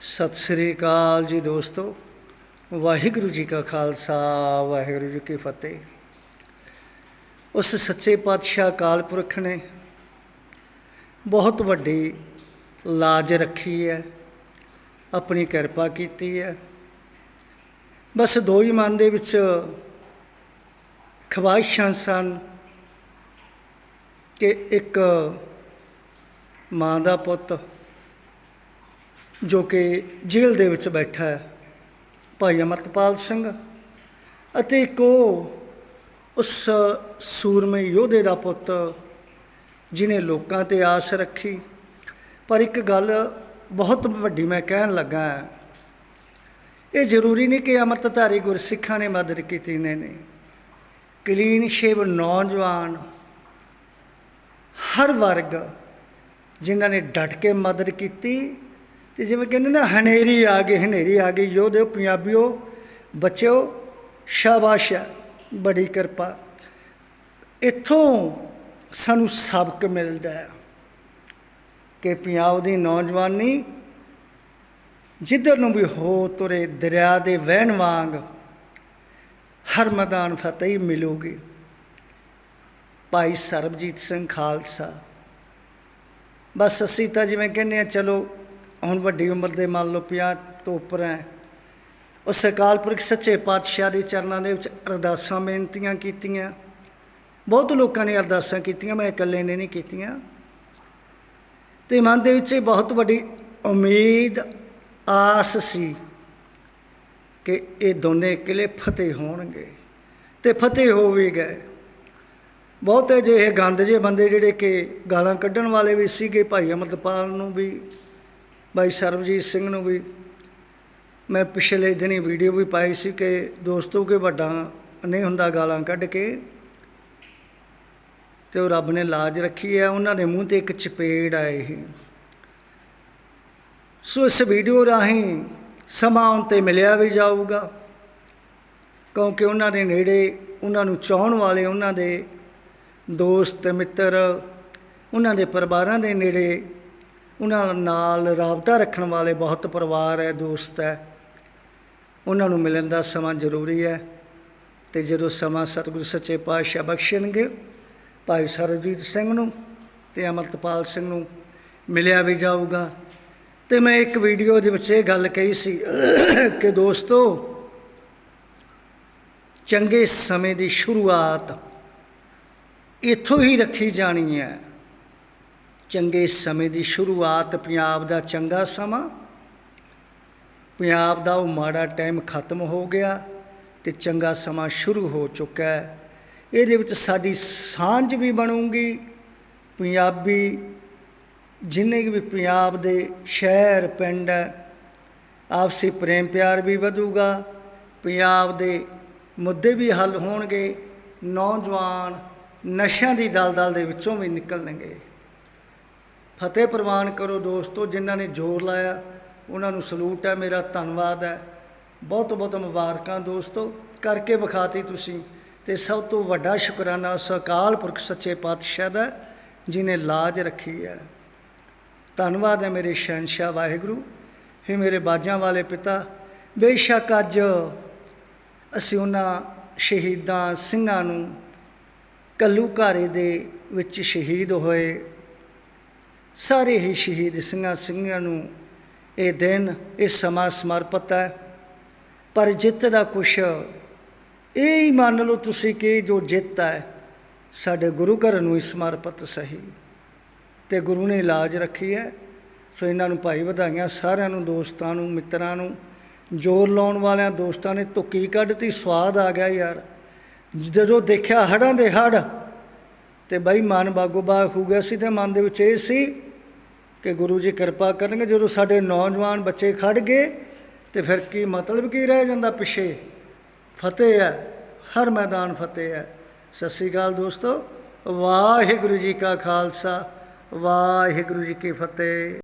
ਸਤਿ ਸ੍ਰੀ ਅਕਾਲ ਜੀ ਦੋਸਤੋ। ਵਾਹਿਗੁਰੂ ਜੀ ਕਾ ਖਾਲਸਾ, ਵਾਹਿਗੁਰੂ ਜੀ ਕੀ ਫਤਿਹ। ਉਸ ਸੱਚੇ ਪਾਤਸ਼ਾਹ ਅਕਾਲ ਪੁਰਖ ਨੇ ਬਹੁਤ ਵੱਡੀ ਲਾਜ ਰੱਖੀ ਹੈ, ਆਪਣੀ ਕਿਰਪਾ ਕੀਤੀ ਹੈ। ਬਸ ਦੋ ਹੀ ਮਨ ਦੇ ਵਿੱਚ ਖਵਾਇਸ਼ਾਂ ਸਨ ਕਿ ਇੱਕ ਮਾਂ ਦਾ ਪੁੱਤ ਜੋ ਕਿ ਜੇਲ੍ਹ ਦੇ ਵਿੱਚ ਬੈਠਾ ਹੈ, ਭਾਈ ਅਮਰਤਪਾਲ ਸਿੰਘ। ਅਤੇ ਇੱਕ ਉਹ ਉਸ ਸੂਰਮੇ ਯੋਧੇ ਦਾ ਪੁੱਤ ਜਿਨੇ ਲੋਕਾਂ ਤੇ ਆਸ ਰੱਖੀ। ਪਰ ਇੱਕ ਗੱਲ ਬਹੁਤ ਵੱਡੀ ਮੈਂ ਕਹਿਣ ਲੱਗਾ ਇਹ ਜ਼ਰੂਰੀ ਨਹੀਂ ਕਿ ਅੰਮ੍ਰਿਤਧਾਰੀ ਗੁਰਸਿੱਖਾਂ ਨੇ ਮਦਦ ਕੀਤੀ ਨੇ ਨੇ ਕਲੀਨ ਸ਼ੇਵ ਨੌਜਵਾਨ, ਹਰ ਵਰਗ ਜਿਨ੍ਹਾਂ ਨੇ ਡਟ ਕੇ ਮਦਦ ਕੀਤੀ ਤੇ ਜਿਵੇਂ ਕਹਿੰਦੇ ਨਾ ਹਨੇਰੀ ਆ ਗਈ, ਹਨੇਰੀ ਆ ਗਈ ਯੋਧਿਓ ਪੰਜਾਬੀਓ, ਬੱਚਿਓ, ਸ਼ਾਬਾਸ਼ ਹੈ, ਬੜੀ ਕਿਰਪਾ। ਇੱਥੋਂ ਸਾਨੂੰ ਸਬਕ ਮਿਲਦਾ ਹੈ ਕਿ ਪੰਜਾਬ ਦੀ ਨੌਜਵਾਨੀ ਜਿੱਧਰ ਨੂੰ ਵੀ ਹੋ ਤੁਰੇ, ਦਰਿਆ ਦੇ ਵਹਿਣ ਵਾਂਗ ਹਰ ਮੈਦਾਨ ਫਤਿਹ ਮਿਲੂਗੀ। ਭਾਈ ਸਰਬਜੀਤ ਸਿੰਘ ਖਾਲਸਾ। ਬਸ ਅਸੀਂ ਤਾਂ ਜਿਵੇਂ ਕਹਿੰਦੇ ਆ ਚਲੋ ਹੁਣ ਵੱਡੀ ਉਮਰ ਦੇ ਮੰਨ ਲਓ 50 ਤੋਂ ਉੱਪਰ ਹੈ। ਉਸ ਅਕਾਲ ਪੁਰਖ ਸੱਚੇ ਪਾਤਸ਼ਾਹ ਦੇ ਚਰਨਾਂ ਦੇ ਵਿੱਚ ਅਰਦਾਸਾਂ ਬੇਨਤੀਆਂ ਕੀਤੀਆਂ। ਬਹੁਤ ਲੋਕਾਂ ਨੇ ਅਰਦਾਸਾਂ ਕੀਤੀਆਂ, ਮੈਂ ਇਕੱਲੇ ਨੇ ਨਹੀਂ ਕੀਤੀਆਂ। ਤੇ ਮਨ ਦੇ ਵਿੱਚ ਇਹ ਬਹੁਤ ਵੱਡੀ ਉਮੀਦ, ਆਸ ਸੀ ਕਿ ਇਹ ਦੋਨੇ ਕਿਲੇ ਫਤਿਹ ਹੋਣਗੇ ਤੇ ਫਤਿਹ ਹੋ ਵੀ ਗਏ। ਬਹੁਤੇ ਜਿਹੇ ਗੰਦ ਜੇ ਬੰਦੇ ਜਿਹੜੇ ਕਿ ਗਾਲਾਂ ਕੱਢਣ ਵਾਲੇ ਵੀ ਸੀਗੇ, ਭਾਈ ਅਮਰਤਪਾਲ ਨੂੰ ਵੀ ਭਾਈ ਸਰਬਜੀਤ ਸਿੰਘ ਨੂੰ ਵੀ ਮੈਂ ਪਿਛਲੇ ਦਿਨੀ ਵੀਡੀਓ ਵੀ ਪਾਈ ਸੀ ਕਿ ਦੋਸਤੋ ਕਿ ਵੱਡਾ ਨਹੀਂ ਹੁੰਦਾ ਗਾਲਾਂ ਕੱਢ ਕੇ ਤੇ ਉਹ ਰੱਬ ਨੇ ਲਾਜ ਰੱਖੀ ਹੈ, ਉਹਨਾਂ ਦੇ ਮੂੰਹ ਤੇ ਇੱਕ ਚਪੇੜ ਆਏ ਇਹ ਸੋ ਇਸ ਵੀਡੀਓ ਰਾਹੀਂ ਸਮਾਂ ਉਹਨਾਂ ਤੇ ਮਿਲਿਆ ਵੀ ਜਾਊਗਾ, ਕਿਉਂਕਿ ਉਹਨਾਂ ਦੇ ਨੇੜੇ, ਉਹਨਾਂ ਨੂੰ ਚਾਹਣ ਵਾਲੇ ਉਹਨਾਂ ਦੇ ਦੋਸਤ, ਮਿੱਤਰ, ਉਹਨਾਂ ਦੇ ਪਰਿਵਾਰਾਂ ਦੇ ਨੇੜੇ ਉਹਨਾਂ ਨਾਲ ਰਾਬਤਾ ਰੱਖਣ ਵਾਲੇ ਬਹੁਤ ਪਰਿਵਾਰ ਹੈ, ਦੋਸਤ ਹੈ। ਉਹਨਾਂ ਨੂੰ ਮਿਲਣ ਦਾ ਸਮਾਂ ਜ਼ਰੂਰੀ ਹੈ ਤੇ ਜਦੋਂ ਸਮਾਂ ਸਤਿਗੁਰੂ ਸੱਚੇ ਪਾਤਸ਼ਾਹ ਬਖਸ਼ਣਗੇ, ਭਾਈ ਸਰਜੀਤ ਸਿੰਘ ਨੂੰ ਤੇ ਅਮਰਤਪਾਲ ਸਿੰਘ ਨੂੰ ਮਿਲਿਆ ਵੀ ਜਾਊਗਾ। ਤੇ ਮੈਂ ਇੱਕ ਵੀਡੀਓ ਦੇ ਵਿੱਚ ਇਹ ਗੱਲ ਕਹੀ ਸੀ ਕਿ ਦੋਸਤੋ, ਚੰਗੇ ਸਮੇਂ ਦੀ ਸ਼ੁਰੂਆਤ ਇੱਥੋਂ ਹੀ ਰੱਖੀ ਜਾਣੀ ਹੈ। ਚੰਗੇ ਸਮੇਂ ਦੀ ਸ਼ੁਰੂਆਤ ਪੰਜਾਬ ਦਾ ਚੰਗਾ ਸਮਾਂ। ਪੰਜਾਬ ਦਾ ਉਹ ਮਾੜਾ ਟਾਈਮ ਖਤਮ ਹੋ ਗਿਆ ਤੇ ਚੰਗਾ ਸਮਾਂ ਸ਼ੁਰੂ ਹੋ ਚੁੱਕਾ ਹੈ। ਇਹਦੇ ਵਿੱਚ ਸਾਡੀ ਸਾਂਝ ਵੀ ਬਣੂਗੀ। ਪੰਜਾਬੀ ਜਿੰਨੇ ਵੀ ਪੰਜਾਬ ਦੇ ਸ਼ਹਿਰ, ਪਿੰਡ ਆਪਸੀ ਪ੍ਰੇਮ ਪਿਆਰ ਵੀ ਵਧੂਗਾ। ਪੰਜਾਬ ਦੇ ਮੁੱਦੇ ਵੀ ਹੱਲ ਹੋਣਗੇ। ਨੌਜਵਾਨ ਨਸ਼ਿਆਂ ਦੀ ਦਲਦਲ ਦੇ ਵਿੱਚੋਂ ਵੀ ਨਿਕਲਣਗੇ। ਫਤਿਹ ਪ੍ਰਵਾਨ ਕਰੋ ਦੋਸਤੋ, ਜਿਨ੍ਹਾਂ ਨੇ ਜ਼ੋਰ ਲਾਇਆ, ਉਹਨਾਂ ਨੂੰ ਸਲੂਟ ਹੈ, ਮੇਰਾ ਧੰਨਵਾਦ ਹੈ। ਬਹੁਤ ਬਹੁਤ ਮੁਬਾਰਕਾਂ ਦੋਸਤੋ। ਕਰਕੇ ਵਿਖਾਤੀ ਤੁਸੀਂ ਤੇ ਸਭ ਤੋਂ ਵੱਡਾ ਸ਼ੁਕਰਾਨਾ ਉਸ ਅਕਾਲ ਪੁਰਖ ਸੱਚੇ ਪਾਤਸ਼ਾਹ ਦਾ, ਜਿਨੇ ਲਾਜ ਰੱਖੀ ਹੈ। ਧੰਨਵਾਦ ਹੈ ਮੇਰੇ ਸ਼ਹਿਨशाह ਵਾਹਿਗੁਰੂ। ਹੈ ਮੇਰੇ ਬਾਜਾਂ ਵਾਲੇ ਪਿਤਾ, ਬੇਸ਼ੱਕ ਅੱਜ ਅਸੀਂ ਉਹਨਾਂ ਸ਼ਹੀਦਾਂ ਸਿੰਘਾਂ ਨੂੰ ਕੱਲੂ ਘਾਰੇ ਦੇ ਵਿੱਚ ਸ਼ਹੀਦ ਹੋਏ ਸਾਰੇ ਹੀ ਸ਼ਹੀਦ ਸਿੰਘਾਂ ਸਿੰਘਾਂ ਨੂੰ ਇਹ ਦਿਨ, ਇਹ ਸਮਾਂ ਸਮਰਪਿਤ ਹੈ। ਪਰ ਜਿੱਤ ਦਾ ਕੁਛ ਇਹ ਹੀ ਮੰਨ ਲਓ ਤੁਸੀਂ ਕਿ ਜੋ ਜਿੱਤ ਹੈ, ਸਾਡੇ ਗੁਰੂ ਘਰ ਨੂੰ ਹੀ ਸਮਰਪਿਤ ਸਹੀ। ਤੇ ਗੁਰੂ ਨੇ ਇਲਾਜ ਰੱਖੀ ਹੈ। ਸੋ ਇਹਨਾਂ ਨੂੰ ਭਾਈ ਵਧਾਈਆਂ ਸਾਰਿਆਂ ਨੂੰ, ਦੋਸਤਾਂ ਨੂੰ, ਮਿੱਤਰਾਂ ਨੂੰ। ਜੋਰ ਲਾਉਣ ਵਾਲਿਆਂ, ਦੋਸਤਾਂ ਨੇ ਧੁੱਕੀ ਕੱਢਤੀ, ਸਵਾਦ ਆ ਗਿਆ ਯਾਰ। ਜਦੋਂ ਦੇਖਿਆ ਹੜਾਂ ਦੇ ਹੜ ਤੇ ਬਾਈ ਮਨ ਬਾਗੋ ਬਾਗ ਹੋ ਗਿਆ ਸੀ ਤੇ ਮਨ ਦੇ ਵਿੱਚ ਇਹ ਸੀ ਕਿ ਗੁਰੂ ਜੀ ਕਿਰਪਾ ਕਰਨਗੇ, ਜਦੋਂ ਸਾਡੇ ਨੌਜਵਾਨ ਬੱਚੇ ਖੜ ਗਏ, ਤੇ ਫਿਰ ਕੀ ਮਤਲਬ ਕੀ ਰਹਿ ਜਾਂਦਾ ਪਿੱਛੇ? ਫਤਿਹ ਹੈ, ਹਰ ਮੈਦਾਨ ਫਤਿਹ ਹੈ। ਸਤਿ ਸ੍ਰੀ ਅਕਾਲ ਦੋਸਤੋ, ਵਾਹਿਗੁਰੂ ਜੀ ਕਾ ਖਾਲਸਾ, ਵਾਹਿਗੁਰੂ ਜੀ ਕੀ ਫਤਿਹ।